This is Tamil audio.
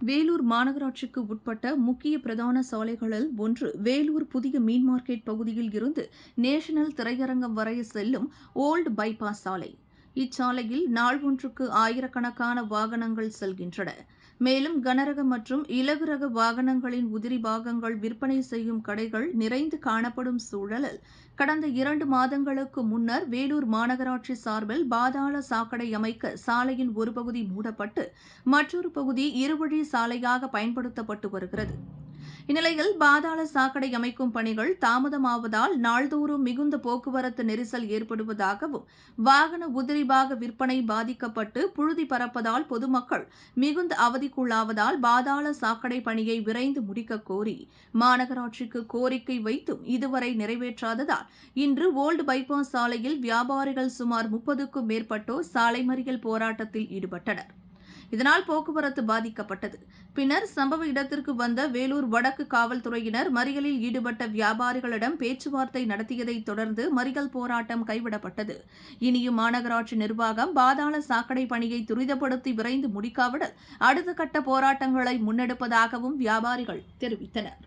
வேலூர் மாநகராட்சிக்கு உட்பட்ட முக்கிய பிரதான சாலைகளில் ஒன்று வேலூர் புதிய மீன் மார்க்கெட் பகுதியில் இருந்து நேஷனல் திரையரங்கம் வரை செல்லும் ஓல்டு பைபாஸ் சாலை. இச்சாலையில் நாள் ஒன்றுக்கு ஆயிரக்கணக்கான வாகனங்கள் செல்கின்றன. மேலும் கனரக மற்றும் இலகு ரக வாகனங்களின் உதிரி பாகங்கள் விற்பனை செய்யும் கடைகள் நிறைந்து காணப்படும் சூழலில் கடந்த இரண்டு மாதங்களுக்கு முன்னர் வேலூர் மாநகராட்சி சார்பில் பாதாள சாக்கடை அமைக்க சாலையின் ஒரு பகுதி மூடப்பட்டு மற்றொரு பகுதி இருவழி சாலையாக பயன்படுத்தப்பட்டு வருகிறது. இந்நிலையில் பாதாள சாக்கடை அமைக்கும் பணிகள் தாமதமாவதால் நாள்தோறும் மிகுந்த போக்குவரத்து நெரிசல் ஏற்படுவதாகவும் வாகன உதிரிபாக விற்பனை பாதிக்கப்பட்டு புழுதி பறப்பதால் பொதுமக்கள் மிகுந்த அவதிக்குள்ளாவதால் பாதாள சாக்கடை பணியை விரைந்து முடிக்கக் கோரி மாநகராட்சிக்கு கோரிக்கை வைத்தும் இதுவரை நிறைவேற்றாததால் இன்று ஓல்டு பைபாஸ் சாலையில் வியாபாரிகள் சுமார் முப்பதுக்கும் மேற்பட்டோர் சாலை மறியல் போராட்டத்தில் ஈடுபட்டனர். இதனால் போக்குவரத்து பாதிக்கப்பட்டது. பின்னர் சம்பவ இடத்திற்கு வந்த வேலூர் வடக்கு காவல்துறையினர் மறியலில் ஈடுபட்ட வியாபாரிகளிடம் பேச்சுவார்த்தை நடத்தியதைத் தொடர்ந்து மறியல் போராட்டம் கைவிடப்பட்டது. இனியும் மாநகராட்சி நிர்வாகம் பாதாள சாக்கடை பணியை துரிதப்படுத்தி விரைந்து முடிக்காவிடில் அடுத்த கட்ட போராட்டங்களை முன்னெடுப்பதாகவும் வியாபாரிகள் தெரிவித்தனர்.